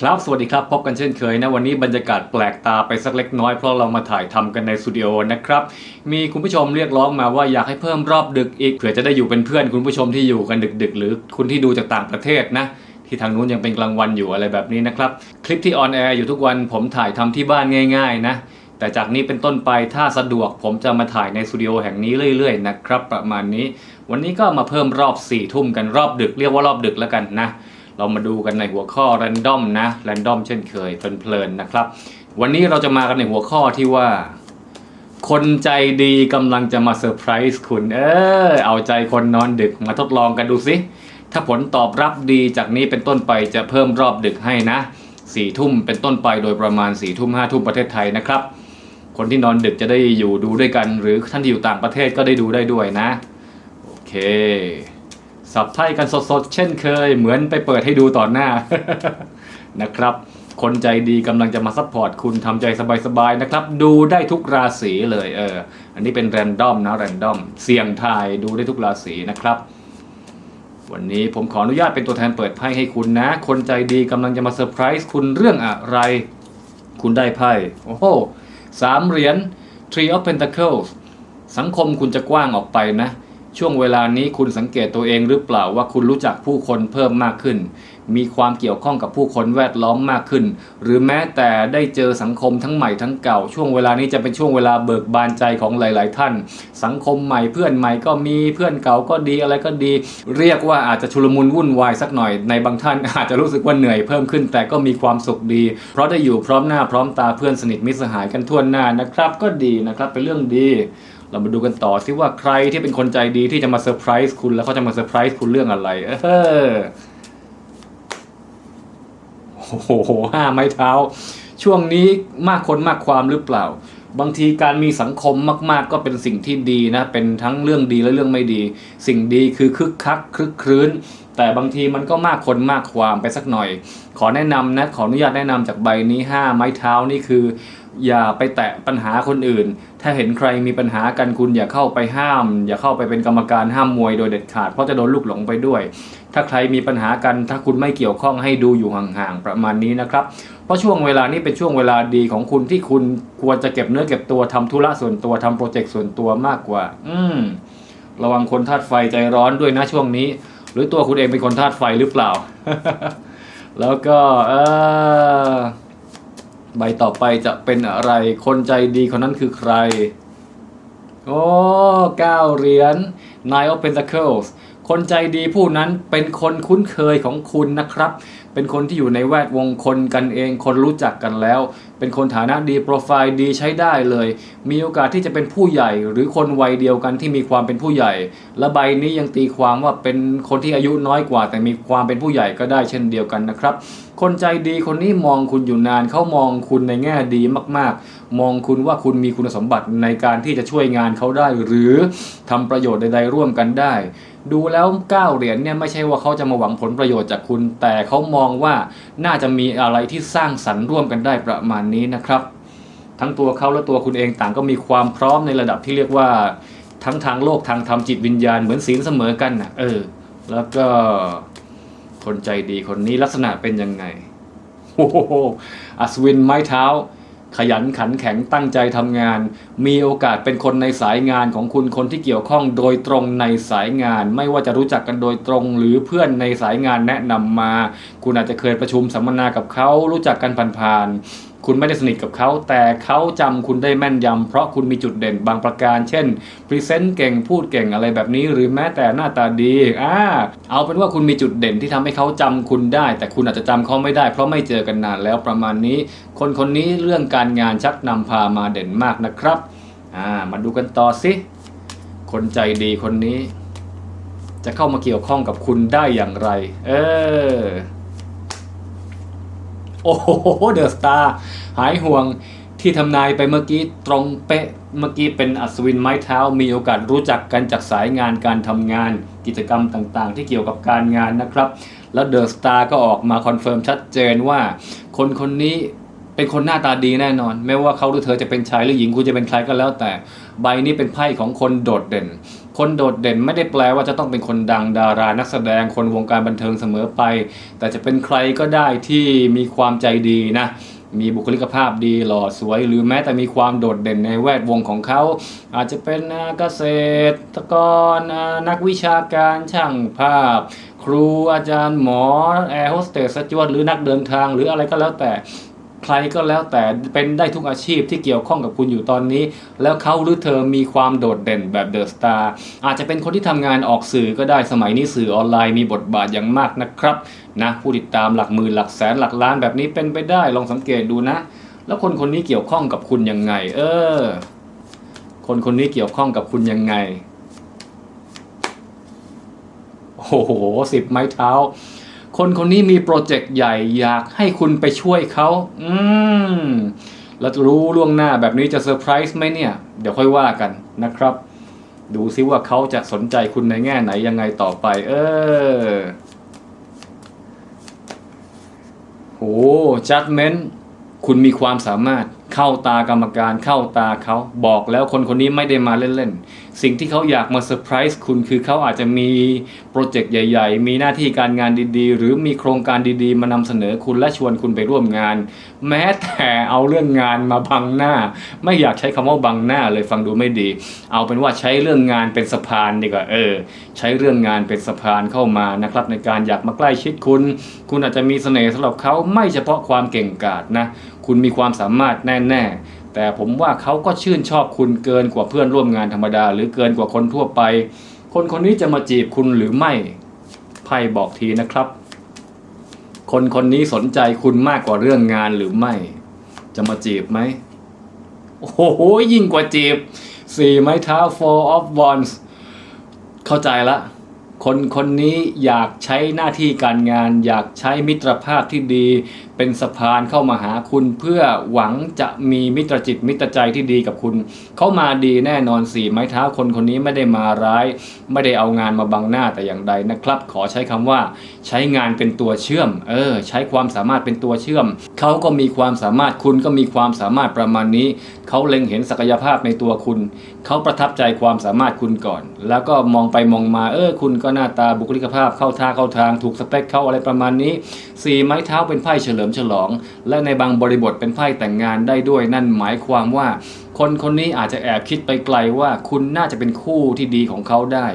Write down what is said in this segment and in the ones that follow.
ครับสวัสดีครับพบกันเช่นเคยนะวันนี้บรรยากาศแปลกตาไปสักเล็กน้อยเพราะเรามาถ่ายทำกันในสตูดิโอนะครับมีคุณผู้ชมเรียกร้องมาว่าอยากให้เพิ่มรอบดึกอีกเผื่อจะได้อยู่เป็นเพื่อนคุณผู้ชมที่อยู่กันดึก ๆ หรือคุณที่ดูจากต่างประเทศนะที่ทางนู้นยังเป็นกลางวันอยู่อะไรแบบนี้นะครับคลิปที่ออนแอร์อยู่ทุกวันผมถ่ายทำที่บ้านง่าย ๆ นะแต่จากนี้เป็นต้นไปถ้าสะดวกผมจะมาถ่ายในสตูดิโอแห่งนี้เรื่อยๆนะครับประมาณนี้ วันนี้ก็มาเพิ่มรอบ4ี่ทุ่มกันรอบดึกเรียกว่ารอบดึกแล้วกันนะ เรามาดูกันในหัวข้อ r รนดอมนะ r รนดอมเช่นเคยเพลินๆนะครับ วันนี้เราจะมากันในหัวข้อที่ว่า คนใจดีกำลังจะมาเซอร์ไพรส์คุณ เออ เอาใจคนนอนดึกมาทดลองกันดูสิถ้าผลตอบรับดีจากนี้เป็นต้นไปจะเพิ่มรอบดึกให้นะสี่ทุ่มเป็นต้นไปโดยประมาณสี่ทุ่มห้าทุ่มประเทศไทยนะครับ คนที่นอนดึกจะได้อยู่ดูด้วยกัน หรือท่านที่อยู่ต่างประเทศก็ได้ดูได้ด้วยนะ โอเค สับไทยกันสดๆ เช่นเคย เหมือนไปเปิดให้ดูต่อหน้านะครับ คนใจดีกำลังจะมาซัพพอร์ตคุณทำใจสบายๆนะครับ ดูได้ทุกราศีเลยเออ อันนี้เป็นแรนดอมนะแรนดอม เสี่ยงทายดูได้ทุกราศีนะครับวันนี้ผมขออนุญาตเป็นตัวแทนเปิดไพ่ให้คุณนะ คนใจดีกำลังจะมาเซอร์ไพรส์คุณเรื่องอะไร คุณได้ไพ่ โอ้โหสามเหรียญ Tree of Pentacles สังคมคุณจะกว้างออกไปนะ ช่วงเวลานี้คุณสังเกตตัวเองหรือเปล่าว่าคุณรู้จักผู้คนเพิ่มมากขึ้น มีความเกี่ยวข้องกับผู้คนแวดล้อมมากขึ้น หรือแม้แต่ได้เจอสังคมทั้งใหม่ทั้งเก่า ช่วงเวลานี้จะเป็นช่วงเวลาเบิกบานใจของหลาย ๆ ท่าน สังคมใหม่เพื่อนใหม่ก็มีเพื่อนเก่าก็ดีอะไรก็ดี เรียกว่าอาจจะชุลมุนวุ่นวายสักหน่อย ในบางท่านอาจจะรู้สึกว่าเหนื่อยเพิ่มขึ้น แต่ก็มีความสุขดี เพราะได้อยู่พร้อมหน้าพร้อมตาเพื่อนสนิทมิตรสหายกันทั่วหน้านะครับ ก็ดีนะครับเป็นเรื่องดี เรามาดูกันต่อสิว่าใครที่เป็นคนใจดีที่จะมาเซอร์ไพรส์คุณแล้วเขาจะมาเซอร์ไพรส์คุณเรื่องอะไร เออโอ้โหห้าไม้เท้า ช่วงนี้มากคนมากความหรือเปล่า บางทีการมีสังคมมาก ๆ ก็เป็นสิ่งที่ดีนะ เป็นทั้งเรื่องดีและเรื่องไม่ดี สิ่งดีคือคึกคักคลึกครื้น แต่บางทีมันก็มากคนมากความไปสักหน่อย ขอแนะนำนะ ขออนุญาตแนะนำจากใบนี้5ไม้เท้านี่คือ อย่าไปแตะปัญหาคนอื่น ถ้าเห็นใครมีปัญหากันคุณอย่าเข้าไปห้าม อย่าเข้าไปเป็นกรรมการห้ามมวยโดยเด็ดขาดเพราะจะโดนลูกหลงไปด้วย ถ้าใครมีปัญหากัน ถ้าคุณไม่เกี่ยวข้องให้ดูอยู่ห่างๆประมาณนี้นะครับ เพราะช่วงเวลานี้เป็นช่วงเวลาดีของคุณที่คุณควรจะเก็บเนื้อเก็บตัวทำธุระส่วนตัวทำโปรเจกต์ส่วนตัวมากกว่า อืมระวังคนธาตุไฟใจร้อนด้วยนะช่วงนี้ หรือตัวคุณเองเป็นคนธาตุไฟหรือเปล่า แล้วก็เออ ใบต่อไปจะเป็นอะไร คนใจดีคนนั้นคือใคร โอ้เก้าเหรียญ Nine of Pentacles คนใจดีผู้นั้นเป็นคนคุ้นเคยของคุณนะครับ เป็นคนที่อยู่ในแวดวงคนกันเอง คนรู้จักกันแล้ว เป็นคนฐานะดีโปรไฟล์ดีใช้ได้เลย มีโอกาสที่จะเป็นผู้ใหญ่หรือคนวัยเดียวกันที่มีความเป็นผู้ใหญ่ และใบนี้ยังตีความว่าเป็นคนที่อายุน้อยกว่า แต่มีความเป็นผู้ใหญ่ก็ได้เช่นเดียวกันนะครับ คนใจดีคนนี้มองคุณอยู่นานเขามองคุณในแง่ดีมาก ๆ มองคุณว่าคุณมีคุณสมบัติในการที่จะช่วยงานเขาได้ หรือทำประโยชน์ใดๆร่วมกันได้ ดูแล้วเก้าเหรียญเนี่ยไม่ใช่ว่าเขาจะมาหวังผลประโยชน์จากคุณ แต่เขามองว่าน่าจะมีอะไรที่สร้างสรรค์ร่วมกันได้ประมาณนี้นะครับ ทั้งตัวเขาและตัวคุณเองต่างก็มีความพร้อมในระดับที่เรียกว่า ทั้งทางโลกทางธรรมจิตวิญญาณเหมือนศีลเสมอกันนะเออ แล้วก็คนใจดีคนนี้ลักษณะเป็นยังไงโอ้โหอัศวินไม้เท้า ขยันขันแข็งตั้งใจทำงานมีโอกาสเป็นคนในสายงานของคุณคนที่เกี่ยวข้องโดยตรงในสายงาน ไม่ว่าจะรู้จักกันโดยตรง หรือเพื่อนในสายงานแนะนำมา คุณอาจจะเคยประชุมสัมมนากับเขารู้จักกันผ่านๆคุณไม่ได้สนิทกับเขา แต่เขาจำคุณได้แม่นยำเพราะคุณมีจุดเด่นบางประการ เช่นพรีเซนต์เก่งพูดเก่งอะไรแบบนี้ หรือแม้แต่หน้าตาดีอ่าเอาเป็นว่าคุณมีจุดเด่นที่ทำให้เขาจำคุณได้ แต่คุณอาจจะจำเขาไม่ได้ เพราะไม่เจอกันนานแล้วประมาณนี้ คนคนนี้เรื่องการงานชักนำพามาเด่นมากนะครับ อ่ามาดูกันต่อสิ คนใจดีคนนี้ จะเข้ามาเกี่ยวข้องกับคุณได้อย่างไร เออ โอ้โหเดอะสตาร์หายห่วงที่ทำนายไปเมื่อกี้ตรงเป๊ะเมื่อกี้เป็นอัศวินไม้เท้า มีโอกาสรู้จักกันจากสายงานการทำงาน กิจกรรมต่างๆ ที่เกี่ยวกับการงานนะครับ แล้วเดอะสตาร์ก็ออกมาคอนเฟิร์มชัดเจนว่า คนคนนี้ เป็นคนหน้าตาดีแน่นอน ไม่ว่าเขาหรือเธอจะเป็นชายหรือหญิงคุณจะเป็นใครก็แล้วแต่ ใบนี้เป็นไพ่ของคนโดดเด่น คนโดดเด่นไม่ได้แปลว่าจะต้องเป็นคนดังดารานักแสดงคนวงการบันเทิงเสมอไป แต่จะเป็นใครก็ได้ที่มีความใจดีนะมีบุคลิกภาพดีหล่อสวย หรือแม้แต่มีความโดดเด่นในแวดวงของเขา อาจจะเป็นเกษตรกรนักวิชาการช่างภาพ ครูอาจารย์หมอแอร์โฮสเตสจวตหรือนักเดินทางหรืออะไรก็แล้วแต่ ใครก็แล้วแต่เป็นได้ทุกอาชีพที่เกี่ยวข้องกับคุณอยู่ตอนนี้ แล้วเขาหรือเธอมีความโดดเด่นแบบเดอะสตาร์อาจจะเป็นคนที่ทำงานออกสื่อก็ได้สมัยนี้สื่อออนไลน์มีบทบาทอย่างมากนะครับนะผู้ติดตามหลักหมื่นหลักแสนหลักล้านแบบนี้เป็นไปได้ลองสังเกตดูนะ แล้วคนคนนี้เกี่ยวข้องกับคุณยังไง เออ คนคนนี้เกี่ยวข้องกับคุณยังไงโอ้โหสิบไม้เท้า คนคนนี้มีโปรเจกต์ใหญ่อยากให้คุณไปช่วยเขาอืมแล้วจะรู้ล่วงหน้าแบบนี้จะเซอร์ไพรส์ไหมเนี่ย เดี๋ยวค่อยว่ากันนะครับ ดูซิว่าเขาจะสนใจคุณในแง่ไหนยังไงต่อไป เออโหจัดเมนคุณมีความสามารถ เข้าตากรรมการเข้าตาเขาบอกแล้วคนคนนี้ไม่ได้มาเล่นๆ สิ่งที่เขาอยากมาเซอร์ไพรส์คุณคือเขาอาจจะมีโปรเจกต์ใหญ่ ๆ มีหน้าที่การงานดีๆ หรือมีโครงการดีๆ มานำเสนอคุณและชวนคุณไปร่วมงาน แม้แต่เอาเรื่องงานมาบังหน้า ไม่อยากใช้คำว่าบังหน้าเลยฟังดูไม่ดี เอาเป็นว่าใช้เรื่องงานเป็นสะพานดีกว่าเออ ใช้เรื่องงานเป็นสะพานเข้ามานะครับในการอยากมาใกล้ชิดคุณ คุณอาจจะมีเสน่ห์สำหรับเขาไม่เฉพาะความเก่งกาจนะ คุณมีความสามารถแน่ ๆ แต่ผมว่าเขาก็ชื่นชอบคุณเกินกว่าเพื่อนร่วมงานธรรมดา หรือเกินกว่าคนทั่วไป คนคนนี้จะมาจีบคุณหรือไม่ไพ่บอกทีนะครับ คนคนนี้สนใจคุณมากกว่าเรื่องงานหรือไม่ จะมาจีบไหมโอ้โหยิ่งกว่าจีบสี่ไม้เท้า four of wands เข้าใจละคนคนนี้อยากใช้หน้าที่การงาน อยากใช้มิตรภาพที่ดีเป็นสะพานเข้ามาหาคุณเพื่อหวังจะมีมิตรจิตมิตรใจที่ดีกับคุณ เขามาดีแน่นอนสี่ไม้เท้าคนคนนี้ไม่ได้มาร้าย ไม่ได้เอางานมาบังหน้าแต่อย่างใดนะครับ ขอใช้คำว่า ใช้งานเป็นตัวเชื่อม เออ ใช้ความสามารถเป็นตัวเชื่อม เขาก็มีความสามารถคุณก็มีความสามารถประมาณนี้ เขาเล็งเห็นศักยภาพในตัวคุณ เขาประทับใจความสามารถคุณก่อน แล้วก็มองไปมองมาเออ คุณก็หน้าตาบุคลิกภาพเข้าท่าเข้าทางถูกสเปคเข้าอะไรประมาณนี้สี่ไม้เท้าเป็นไพ่เฉลิมฉลอง และในบางบริบทเป็นไพ่แต่งงานได้ด้วยนั่นหมายความว่า คนคนนี้อาจจะแอบคิดไปไกลว่าคุณน่าจะเป็นคู่ที่ดีของเขาได้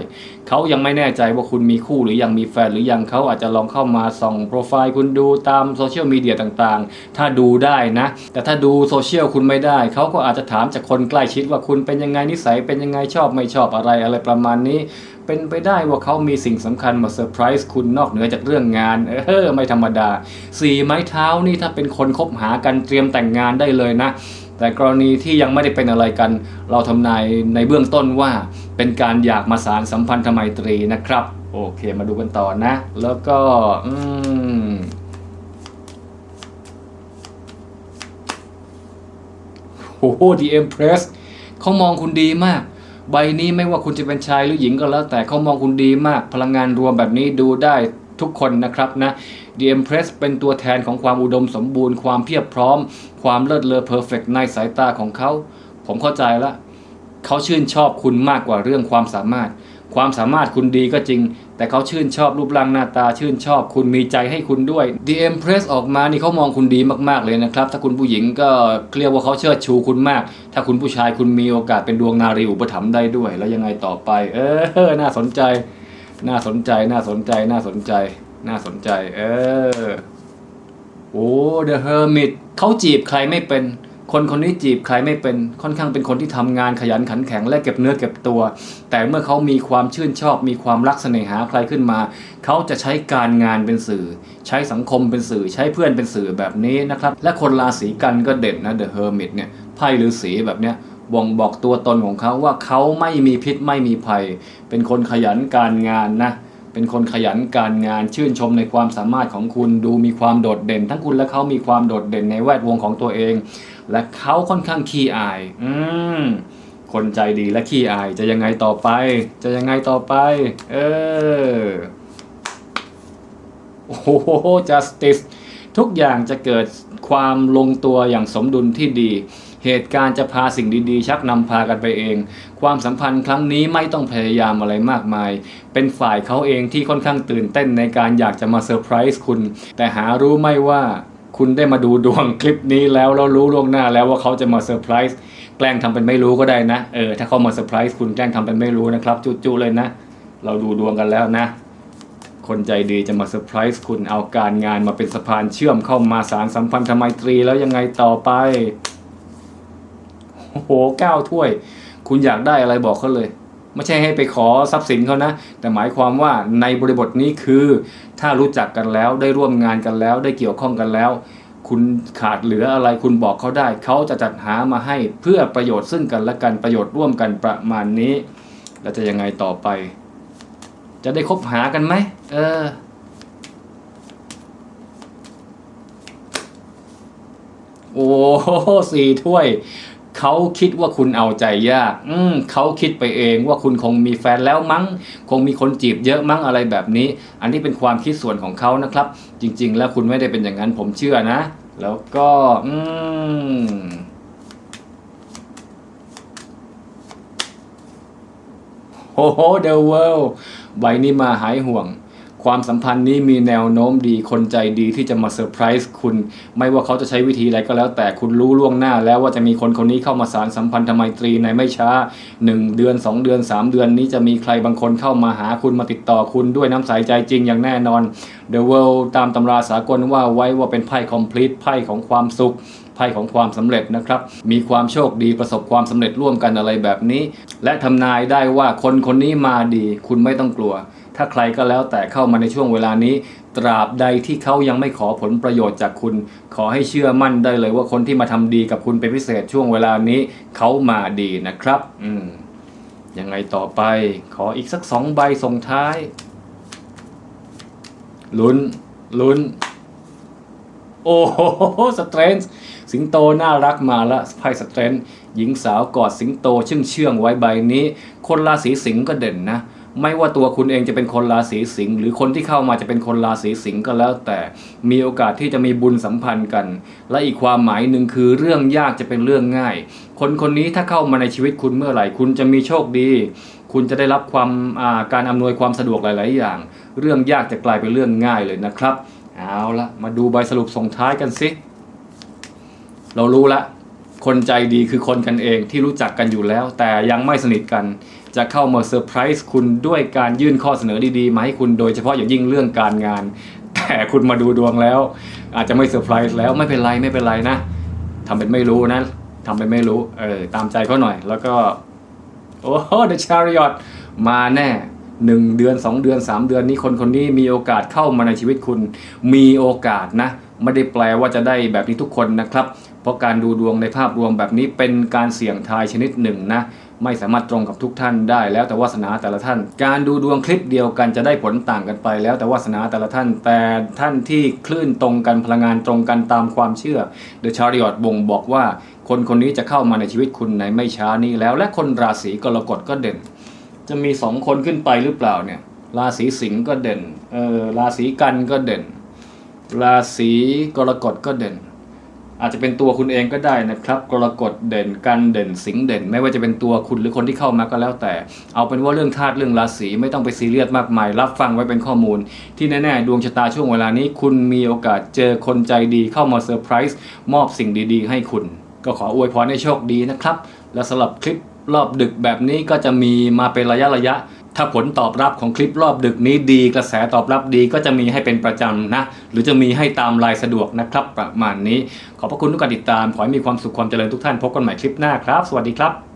เขายังไม่แน่ใจว่าคุณมีคู่หรือยังมีแฟนหรือยังเขาอาจจะลองเข้ามาส่องโปรไฟล์คุณดูตามโซเชียลมีเดียต่างๆ ถ้าดูได้นะ แต่ถ้าดูโซเชียลคุณไม่ได้ เขาก็อาจจะถามจากคนใกล้ชิดว่าคุณเป็นยังไงนิสัยเป็นยังไงชอบไม่ชอบอะไรอะไรประมาณนี้ เป็นไปได้ว่าเขามีสิ่งสำคัญมาเซอร์ไพรส์คุณนอกเหนือจากเรื่องงาน เออ ไม่ธรรมดา สี่ไม้เท้านี่ถ้าเป็นคนคบหากันเตรียมแต่งงานได้เลยนะ แต่กรณีที่ยังไม่ได้เป็นอะไรกัน เราทำนายในเบื้องต้นว่าเป็นการอยากมาสารสัมพันธไมตรีนะครับ โอเคมาดูกันต่อนะ แล้วก็อืมโอ้โห The Empress เขามองคุณดีมาก ใบนี้ไม่ว่าคุณจะเป็นชายหรือหญิงก็แล้ว แต่เขามองคุณดีมากพลังงานรวมแบบนี้ดูได้ทุกคนนะครับนะ The Empress เป็นตัวแทนของความอุดมสมบูรณ์ความเพียบพร้อม ความเลิศเลอเพอร์เฟกในสายตาของเขา ผมเข้าใจละเขาชื่นชอบคุณมากกว่าเรื่องความสามารถ ความสามารถคุณดีก็จริง แต่เขาชื่นชอบรูปร่างหน้าตาชื่นชอบคุณมีใจให้คุณด้วย The Empress ออกมานี่เขามองคุณดีมากๆเลยนะครับ ถ้าคุณผู้หญิงก็เรียกว่าเขาเชิดชูคุณมาก ถ้าคุณผู้ชายคุณมีโอกาสเป็นดวงนารีอุปถัมภ์ได้ด้วย แล้วยังไงต่อไป เออ น่าสนใจ น่าสนใจ น่าสนใจ น่าสนใจ น่าสนใจ เออ โอ้ The Hermit เขาจีบใครไม่เป็น คนคนนี้จีบใครไม่เป็นค่อนข้างเป็นคนที่ทำงานขยันขันแข็งและเก็บเนื้อเก็บตัว แต่เมื่อเขามีความชื่นชอบ มีความรักเสน่หาใครขึ้นมา เขาจะใช้การงานเป็นสื่อ ใช้สังคมเป็นสื่อ ใช้เพื่อนเป็นสื่อแบบนี้นะครับ และคนราศีกันก็เด่นนะ The Hermit เนี่ยไพ่ฤาษีแบบเนี้ยบ่งบอกตัวตนของเขาว่าเขาไม่มีพิษไม่มีภัย เป็นคนขยันการงานนะเป็นคนขยันการงานชื่นชมในความสามารถของคุณดูมีความโดดเด่น ทั้งคุณและเขามีความโดดเด่นในแวดวงของตัวเอง และเขาค่อนข้างขี้อาย อืม คนใจดีและขี้อายจะยังไงต่อไป จะยังไงต่อไป เออ โอ้โห justice ทุกอย่างจะเกิดความลงตัวอย่างสมดุลที่ดี เหตุการณ์จะพาสิ่งดีๆ ชักนำพากันไปเอง ความสัมพันธ์ครั้งนี้ไม่ต้องพยายามอะไรมากมาย เป็นฝ่ายเขาเองที่ค่อนข้างตื่นเต้นในการอยากจะมาเซอร์ไพรส์คุณ แต่หารู้ไม่ว่า คุณได้มาดูดวงคลิปนี้แล้วแล้วรู้ล่วงหน้าแล้วว่าเขาจะมาเซอร์ไพรส์แกล้งทำเป็นไม่รู้ก็ได้นะ เออถ้าเขามาเซอร์ไพรส์คุณแกล้งทำเป็นไม่รู้นะครับ จุๆเลยนะ เราดูดวงกันแล้วนะ คนใจดีจะมาเซอร์ไพรส์คุณเอาการงานมาเป็นสะพานเชื่อมเข้ามาสารสัมพันธไมตรีแล้วยังไงต่อไปโอ้โหเก้าถ้วย คุณอยากได้อะไรบอกเขาเลย ไม่ใช่ให้ไปขอทรัพย์สินเขานะ แต่หมายความว่าในบริบทนี้คือ ถ้ารู้จักกันแล้วได้ร่วมงานกันแล้ว ได้เกี่ยวข้องกันแล้ว คุณขาดเหลืออะไรคุณบอกเขาได้ เขาจะจัดหามาให้เพื่อประโยชน์ซึ่งกันและกันประโยชน์ร่วมกันประมาณนี้แล้วจะยังไงต่อไป จะได้คบหากันไหมเออโอ้สี่ถ้วย เขาคิดว่าคุณเอาใจยาก อืมเขาคิดไปเองว่าคุณคงมีแฟนแล้วมั้ง คงมีคนจีบเยอะมั้งอะไรแบบนี้ อันนี้เป็นความคิดส่วนของเขานะครับ จริง ๆ แล้วคุณไม่ได้เป็นอย่างนั้นผมเชื่อนะ แล้วก็อืมโอ้โห The World ใบนี้มาหายห่วง ความสัมพันธ์นี้มีแนวโน้มดีคนใจดีที่จะมาเซอร์ไพรส์คุณ ไม่ว่าเขาจะใช้วิธีอะไรก็แล้ว แต่คุณรู้ล่วงหน้าแล้วว่าจะมีคนคนนี้เข้ามาสารสัมพันธไมตรีในไม่ช้า 1 เดือน 2 เดือน 3 เดือนนี้จะมีใครบางคนเข้ามาหาคุณมาติดต่อคุณด้วยน้ำใสใจจริงอย่างแน่นอน The World ตามตำราสากลว่าไว้ว่าเป็นไพ่ complete ไพ่ของความสุขไพ่ของความสำเร็จนะครับ มีความโชคดีประสบความสำเร็จร่วมกันอะไรแบบนี้ และทำนายได้ว่าคนคนนี้มาดี คุณไม่ต้องกลัว ถ้าใครก็แล้วแต่เข้ามาในช่วงเวลานี้ ตราบใดที่เขายังไม่ขอผลประโยชน์จากคุณ ขอให้เชื่อมั่นได้เลยว่าคนที่มาทำดีกับคุณเป็นพิเศษช่วงเวลานี้เขามาดีนะครับ อืมยังไงต่อไป ขออีกสักสองใบส่งท้ายลุ้นลุ้น โอ้โหสเตรนส์สิงโตน่ารักมาละไพ่สเตรนส์หญิงสาวกอดสิงโตเชื่องเชื่องๆไว้ใบนี้ คนราศีสิงห์ก็เด่นนะ ไม่ว่าตัวคุณเองจะเป็นคนราศีสิงห์หรือคนที่เข้ามาจะเป็นคนราศีสิงห์ก็แล้ว แต่มีโอกาสที่จะมีบุญสัมพันธ์กัน และอีกความหมายหนึ่งคือเรื่องยากจะเป็นเรื่องง่าย คนคนนี้ถ้าเข้ามาในชีวิตคุณเมื่อไหร่ คุณจะมีโชคดี คุณจะได้รับความาการอำนวยความสะดวกหลาย ๆ อย่าง เรื่องยากจะกลายเป็นเรื่องง่ายเลยนะครับเอาละมาดูใบสรุปส่งท้ายกันสิเรารู้ละคนใจดีคือคนกันเองที่รู้จักกันอยู่แล้ว แต่ยังไม่สนิทกัน จะเข้ามาเซอร์ไพรส์คุณด้วยการยื่นข้อเสนอดีๆ มาให้คุณโดยเฉพาะอย่างยิ่งเรื่องการงาน แต่คุณมาดูดวงแล้ว อาจจะไม่เซอร์ไพรส์แล้วไม่เป็นไรไม่เป็นไรนะทำเป็นไม่รู้นะทำเป็นไม่รู้เออตามใจเขาหน่อย แล้วก็ โอ้โห The Chariot มาแน่หนึ่งเดือนสองเดือนสามเดือนนี้คนคนนี้มีโอกาสเข้ามาในชีวิตคุณมีโอกาสนะ ไม่ได้แปลว่าจะได้แบบนี้ทุกคนนะครับ เพราะการดูดวงในภาพรวมแบบนี้เป็นการเสี่ยงทายชนิดหนึ่งนะ ไม่สามารถตรงกับทุกท่านได้แล้วแต่วาสนาแต่ละท่าน การดูดวงคลิปเดียวกันจะได้ผลต่างกันไป แล้วแต่วาสนาแต่ละท่าน แต่ท่านที่คลื่นตรงกันพลังงานตรงกันตามความเชื่อ The Chariot บ่งบอกว่า คนคนนี้จะเข้ามาในชีวิตคุณในไม่ช้านี้แล้ว และคนราศีกรกฎก็เด่น จะมีสองคนขึ้นไปหรือเปล่าเนี่ยราศีสิงห์ก็เด่นเออราศีกันก็เด่น ราศีกรกฎก็เด่น อาจจะเป็นตัวคุณเองก็ได้นะครับกรกฎเด่นกันเด่นสิงเด่น ไม่ว่าจะเป็นตัวคุณหรือคนที่เข้ามาก็แล้วแต่ เอาเป็นว่าเรื่องธาตุเรื่องราศีไม่ต้องไปซีเรียสมากมาย รับฟังไว้เป็นข้อมูล ที่แน่ๆดวงชะตาช่วงเวลานี้ คุณมีโอกาสเจอคนใจดีเข้ามาเซอร์ไพรส์มอบสิ่งดีๆ ให้คุณ ก็ขออวยพรให้โชคดีนะครับ และสำหรับคลิปรอบดึกแบบนี้ก็จะมีมาเป็นระยะระยะ ถ้าผลตอบรับของคลิปรอบดึกนี้ดีกระแสตอบรับดีก็จะมีให้เป็นประจำนะ หรือจะมีให้ตามรายสะดวกนะครับประมาณนี้ ขอบพระคุณทุกการติดตาม ขอให้มีความสุขความเจริญทุกท่านพบกันใหม่คลิปหน้าครับ สวัสดีครับ